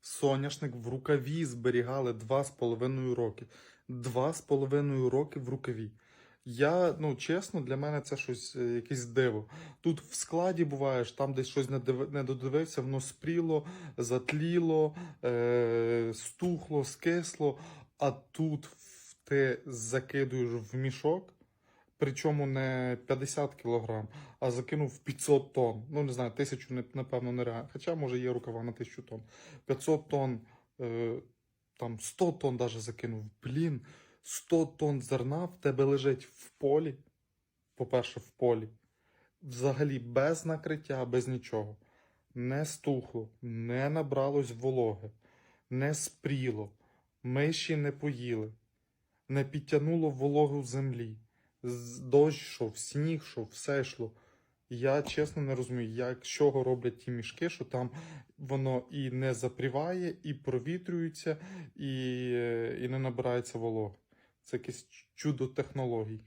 Соняшник в рукаві зберігали 2,5 роки. 2,5 роки в рукаві. Я, ну чесно, для мене це щось е, якесь диво. Тут в складі буваєш, там десь щось не, див... не додивився, воно спріло, затліло, е... стухло, скисло, а тут ти закидуєш в мішок, причому не 50 кілограм, а закинув 500 тонн. Ну, не знаю, тисячу, напевно, нереально. Хоча, може, є рукава на 1000 тонн. 500 тонн, е... там 100 тонн даже закинув. Блін, 100 тонн зерна в тебе лежить в полі. По-перше, в полі. Взагалі без накриття, без нічого. Не стухло, не набралось вологи, не спріло, миші не поїли, не підтягнуло вологу в землі. Дощ в сніг йшов, все йшло. Я чесно не розумію, як чого роблять ті мішки, що там воно і не запріває, і провітрюється, і, е, і не набирається вологи. Це якесь чудо технологій.